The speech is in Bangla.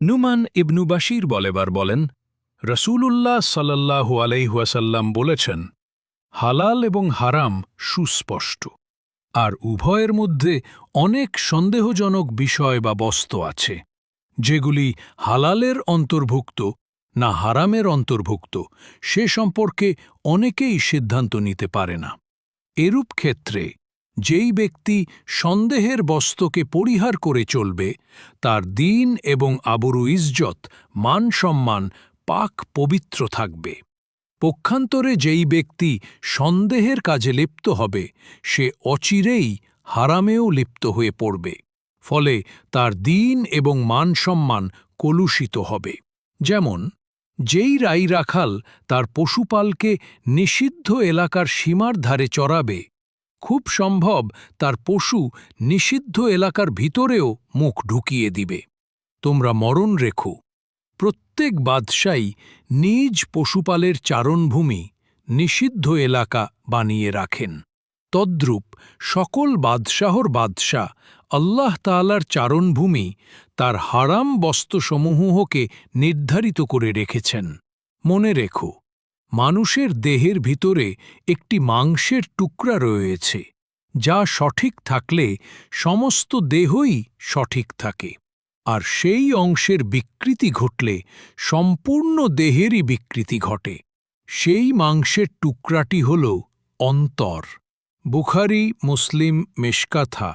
নুমান ইবনু বাশির বলেবার বলেন, রসূলুল্লাহ সাল্লাহু আলাইহুয়াসাল্লাম বলেছেন, হালাল এবং হারাম সুস্পষ্ট, আর উভয়ের মধ্যে অনেক সন্দেহজনক বিষয় বা বস্তু আছে, যেগুলি হালালের অন্তর্ভুক্ত না হারামের অন্তর্ভুক্ত, সে সম্পর্কে অনেকেই সিদ্ধান্ত নিতে পারে না। এরূপ ক্ষেত্রে যেই ব্যক্তি সন্দেহের বস্তকে পরিহার করে চলবে, তার দিন এবং আবরু ইজ্জত, মান সম্মান, পাক পবিত্র থাকবে। পক্ষান্তরে যেই ব্যক্তি সন্দেহের কাজে লিপ্ত হবে, সে অচিরেই হারামেও লিপ্ত হয়ে পড়বে, ফলে তার দিন এবং মান সম্মান কলুষিত হবে। যেমন, যেই রাই রাখাল তার পশুপালকে নিষিদ্ধ এলাকার সীমার ধারে চড়াবে খুব সম্ভব তার পশু নিষিদ্ধ এলাকার ভিতরেও মুখ ঢুকিয়ে দিবে। তোমরা মরণ রেখো। প্রত্যেক বাদশাই নিজ পশুপালের চারণভূমি নিষিদ্ধ এলাকা বানিয়ে রাখেন। তদ্রূপ সকল বাদশাহর বাদশাহ আল্লাহ তালার চারণভূমি তার হারাম বস্তুসমূহকে নির্ধারিত করে রেখেছেন। মনে রেখো মানুষের দেহের ভিতরে একটি মাংসের টুকরা রয়েছে, যা সঠিক থাকলে সমস্ত দেহই সঠিক থাকে, আর সেই অংশের বিকৃতি ঘটলে সম্পূর্ণ দেহেরই বিকৃতি ঘটে। সেই মাংসের টুকরাটি হল অন্তর। বুখারি, মুসলিম, মেশকাথা।